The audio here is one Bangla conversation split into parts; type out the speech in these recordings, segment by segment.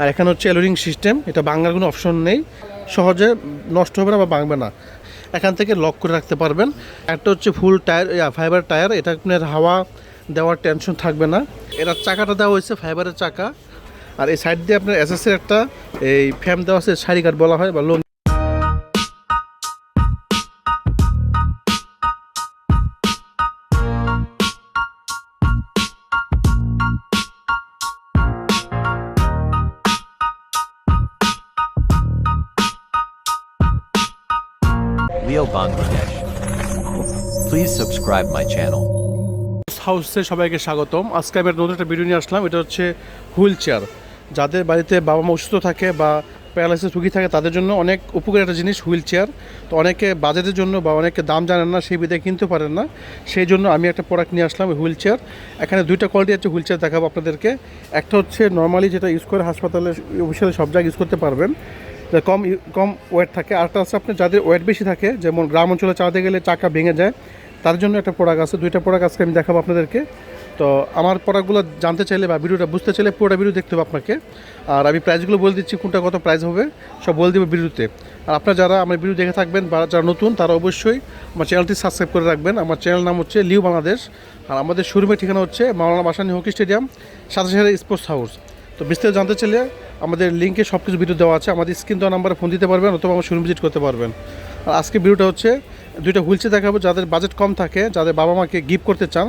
আর এখানে হচ্ছে এলোরিং সিস্টেম এটা বাংলার কোনো অপশন নেই। সহজে নষ্ট হবে না বা ভাঙবে না। এখান থেকে লক করে রাখতে পারবেন। একটা হচ্ছে ফুল টায়ার ফাইবার টায়ার এটা আপনার হাওয়া দেওয়ার টেনশন থাকবে না। এটার চাকাটা দেওয়া হয়েছে ফাইবারের চাকা। আর এই সাইড দিয়ে আপনার এসএসের একটা, এই ফ্যাম দেওয়া আছে কাঠ বলা হয়, বা loan Bangladesh. Please subscribe my channel. হাউসে সবাইকে স্বাগতম। আজকে আমি নতুন একটা ভিডিও নিয়ে আসলাম। এটা হচ্ছে হুইল চেয়ার। যাদের বাড়িতে বাবা মা অসুস্থ থাকে বা প্যারালাইসিস রুগী থাকে, তাদের জন্য অনেক উপকারী একটা জিনিস হুইল চেয়ার। তো অনেকে বাজেটের জন্য বা অনেকে দাম জানেন না, সেই বিধায় কিনতে পারেন না। সেই জন্য আমি একটা প্রোডাক্ট নিয়ে আসলাম, হুইল চেয়ার। এখানে দুইটা কোয়ালিটি আছে হুইল চেয়ার দেখাবো আপনাদেরকে। একটা হচ্ছে নর্মালি যেটা ইউজ করে হাসপাতালে অফিসিয়ালি সব জায়গায় ইউজ করতে পারবেন। কম কম ওয়েট থাকে। আরেকটা আছে আপনার যাদের ওয়েট বেশি থাকে, যেমন গ্রাম অঞ্চলে চালাতে গেলে চাকা ভেঙে যায় তার জন্য একটা প্রোডাক্ট আছে। দুইটা প্রোডাক্ট আজকে আমি দেখাবো আপনাদেরকে। তো আমার প্রোডাক্টগুলো জানতে চাইলে বা ভিডিওটা বুঝতে চাইলে পুরোটা ভিডিও দেখতে হবে আপনাকে। আর আমি প্রাইসগুলো বলে দিচ্ছি, কোনটা কত প্রাইস হবে, সব বলে দেবো ভিডিওতে। আর আপনারা যারা আমার ভিডিও দেখে থাকবেন বা যারা নতুন, তারা অবশ্যই আমার চ্যানেলটি সাবস্ক্রাইব করে রাখবেন। আমার চ্যানেল নাম হচ্ছে লিউ বাংলাদেশ আর আমাদের শোরুমের ঠিকানা হচ্ছে মাওলানা বাসানি হকি স্টেডিয়াম সাথে সাথে স্পোর্টস হাউস তো বিস্তারিত জানতে চাইলে আমাদের লিঙ্কে সব কিছু ভিডিও দেওয়া আছে। আমাদের স্ক্রিন দেওয়া নাম্বারে ফোন দিতে পারবেন অথবা আমার শোরুম ভিজিট করতে পারবেন। আর আজকে ভিডিওটা হচ্ছে, দুইটা হুইল চেয়ার দেখাবো। যাদের বাজেট কম থাকে, যাদের বাবা মাকে গিফট করতে চান,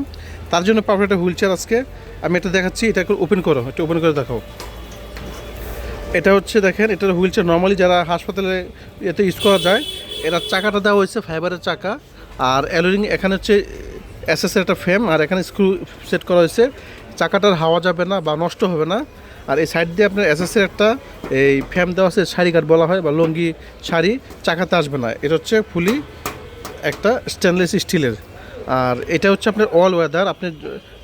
তার জন্য পারফেক্ট একটা হুইল চেয়ার আজকে। আমি এটা দেখাচ্ছি, এটা ওপেন করো, একটু ওপেন করে দেখাও। এটা হচ্ছে দেখেন, এটা হুইল চেয়ার নর্মালি যারা হাসপাতালে এতে ইউজ করা যায়, এরা চাকাটা দেওয়া হয়েছে ফাইবারের চাকা। আর অ্যালোরিং এখানে হচ্ছে এসএসের একটা ফ্রেম আর এখানে স্ক্রু সেট করা হয়েছে। চাকাটার হাওয়া যাবে না বা নষ্ট হবে না। আর এই সাইড দিয়ে আপনার এসএসের একটা এই ফ্রেম দেওয়া আছে, শাড়ি কাঠ বলা হয়, বা লঙ্গি, শাড়ি, চাকাতে আসবে না। এটা হচ্ছে ফুলি একটা স্টেনলেস স্টিলের আর এটা হচ্ছে আপনার অল ওয়েদার আপনি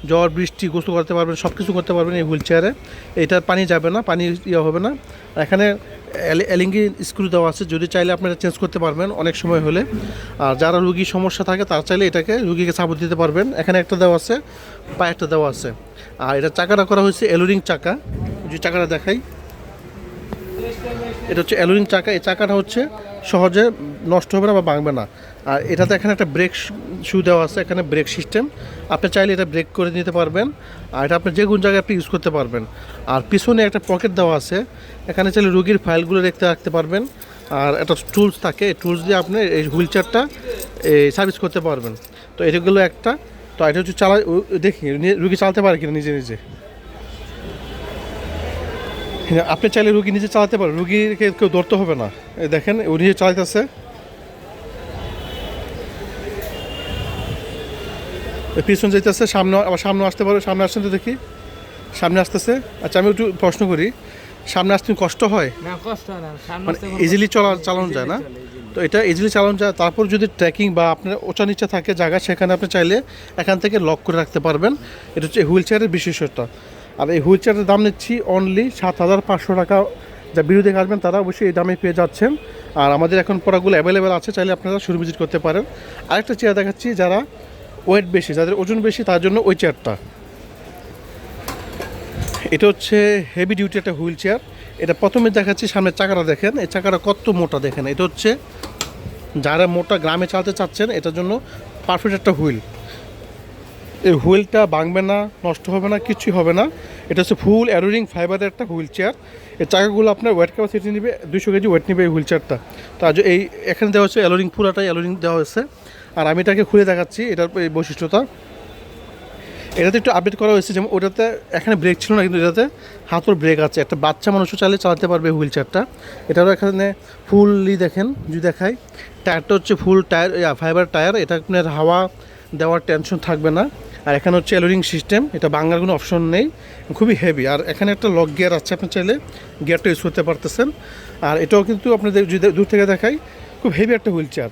জ্বর, বৃষ্টি, গোসল করতে পারবেন সব কিছু করতে পারবেন এই হুইল চেয়ারে এটার পানি যাবে না, পানি ইয়ে হবে না। এখানে এল- এলিঙ্গি স্ক্রু দেওয়া আছে, যদি চাইলে আপনারা চেঞ্জ করতে পারবেন অনেক সময় হলে। আর যারা রুগীর সমস্যা থাকে, তারা চাইলে এটাকে রুগীকে সাপোর্ট দিতে পারবেন। এখানে একটা দেওয়া আছে পায়ে একটা দেওয়া আছে। আর এটা চাকাটা করা হয়েছে এলোরিং চাকা। যে চাকাটা দেখাই, এটা হচ্ছে অ্যালুমিনিয়াম চাকা। এই চাকাটা হচ্ছে সহজে নষ্ট হবে না বা ভাঙবে না। আর এটাতে এখানে একটা ব্রেক শু দেওয়া আছে, এখানে ব্রেক সিস্টেম। আপনি চাইলে এটা ব্রেক করে নিতে পারবেন, আর এটা আপনি যে কোন জায়গায় আপনি ইউজ করতে পারবেন। আর পিছনে একটা পকেট দেওয়া আছে, এখানে চাইলে রুগীর ফাইলগুলো রেখতে রাখতে পারবেন। আর একটা টুলস থাকে, এই টুলস দিয়ে আপনি এই হুইল চেয়ারটা সার্ভিস করতে পারবেন। তো এটাগুলো একটা, তো এটা হচ্ছে চালা দেখি রুগী চালাতে পারে কিনা নিজে নিজে? আপনি চাইলে রুগী নিজে চালাতে পারেন। রুগীকে কেউ ধরতে হবে না। দেখেন ও নিজে চালাইতেছে। পিছন যাইতেছে সামনে আবার সামনে আসতে পারে সামনে আসছেন তো দেখি। সামনে আসতেছে। আচ্ছা আমি একটু প্রশ্ন করি। সামনে আসতে কষ্ট হয়? হয় মানে ইজিলি চলা চালানো যায় না? তো এটা ইজিলি চালানো যায়। তারপর যদি ট্রেকিং বা আপনার ওচা নিচে থাকে জায়গা সেখানে আপনি চাইলে এখান থেকে লক করে রাখতে পারবেন। এটা হচ্ছে হুইল চেয়ারের বিশেষত্ব। আর এই হুইল চেয়ারের দাম নিচ্ছি অনলি সাত হাজার পাঁচশো টাকা। যা বিরু দেখে আসবেন তারা অবশ্যই এই দামে পেয়ে যাচ্ছেন। আর আমাদের এখন পড়াগুলো অ্যাভেলেবেল আছে, চাইলে আপনারা শুরু ভিজিট করতে পারেন। আরেকটা চেয়ার দেখাচ্ছি যারা ওয়েট বেশি, যাদের ওজন বেশি, তার জন্য ওই চেয়ারটা এটা হচ্ছে হেভি ডিউটি একটা হুইল চেয়ার। এটা প্রথমে দেখাচ্ছি, সামনের চাকাটা দেখেন। এই চাকাটা কত মোটা দেখেন। এটা হচ্ছে যারা মোটা গ্রামে চালাতে চাচ্ছেন, এটার জন্য পারফেক্ট একটা হুইল। এই হুইলটা ভাঙবে না, নষ্ট হবে না, কিছুই হবে না। এটা হচ্ছে ফুল অ্যারোরিং ফাইবারের একটা হুইল চেয়ার। এই চাকাগুলো আপনার ওয়েট ক্যাপাসিটি নেবে দুশো কেজি ওয়েট নেবে এই হুইল চেয়ারটা। তো এই এখানে দেওয়া হচ্ছে অ্যালোরিং পুরাটাই অ্যালোরিং দেওয়া হয়েছে। আর আমি এটাকে খুলে দেখাচ্ছি, এটার এই বৈশিষ্ট্যটা। এটাতে একটু আপডেট করা হয়েছে, যেমন ওটাতে এখানে ব্রেক ছিল না, কিন্তু এটাতে হাতর ব্রেক আছে। একটা বাচ্চা মানুষও চাইলে চালাতে পারবে হুইল চেয়ারটা। এটারও এখানে ফুললি দেখেন, যদি দেখাই। টায়ারটা হচ্ছে ফুল টায়ার ফাইবার টায়ার। এটা আপনার হাওয়া দেওয়ার টেনশন থাকবে না। আর এখানে হচ্ছে এলোরিং সিস্টেম, এটা বাংলার কোনো অপশন নেই, খুবই হেভি আর এখানে একটা লক গিয়ার আছে, আপনি চাইলে গিয়ারটা ইউজ করতে পারতেছেন। আর এটাও কিন্তু আপনাদের যদি দূর থেকে দেখাই, খুব হেভি একটা হুইল চেয়ার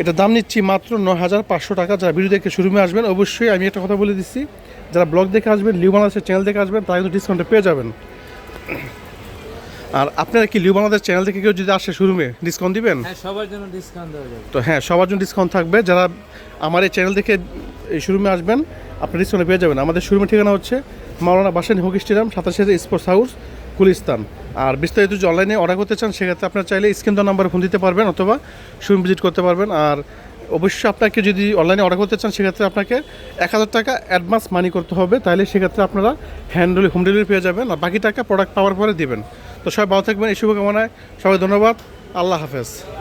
এটা দাম নিচ্ছি মাত্র ন হাজার পাঁচশো টাকা। যারা ভিডিও দেখে শুরুমে আসবেন, অবশ্যই আমি একটা কথা বলে দিচ্ছি, যারা ব্লগ দেখে আসবেন লিউ বাংলাদেশের চ্যানেল দেখে আসবেন, তারা কিন্তু ডিসকাউন্টে পেয়ে যাবেন। আর আপনারা কি লিউ বাংলাদেশ চ্যানেল থেকে কেউ যদি আসে শুরুমে ডিসকাউন্ট দিবেন? হ্যাঁ সবার জন্য ডিসকাউন্ট দেওয়া যাবে। তো হ্যাঁ সবার জন্য ডিসকাউন্ট থাকবে। যারা আমার এই চ্যানেল থেকে এই শোরুমে আসবেন আপনি ডিসকাউন্টে পেয়ে যাবেন। আমাদের শোরুমের ঠিকানা হচ্ছে মাওলানা বাসানি হকি স্টেডিয়াম সাতাশে স্পোর্টস হাউস গুলিস্তান আর বিস্তারিত যদি অনলাইনে অর্ডার করতে চান সেক্ষেত্রে আপনার চাইলে স্ক্রিন দেওয়া নাম্বারে ফোন দিতে পারবেন অথবা শোরুম ভিজিট করতে পারবেন। আর অবশ্যই আপনাকে যদি অনলাইনে অর্ডার করতে চান, সেক্ষেত্রে আপনাকে এক হাজার টাকা অ্যাডভান্স মানি করতে হবে। তাহলে সেক্ষেত্রে আপনারা হ্যান্ড হোম ডেলিভারি পেয়ে যাবেন। আর বাকি টাকা প্রোডাক্ট পাওয়ার পরে দেবেন। তো সবাই ভালো থাকবেন, এই শুভকামনায় সবাই ধন্যবাদ। আল্লাহ হাফেজ।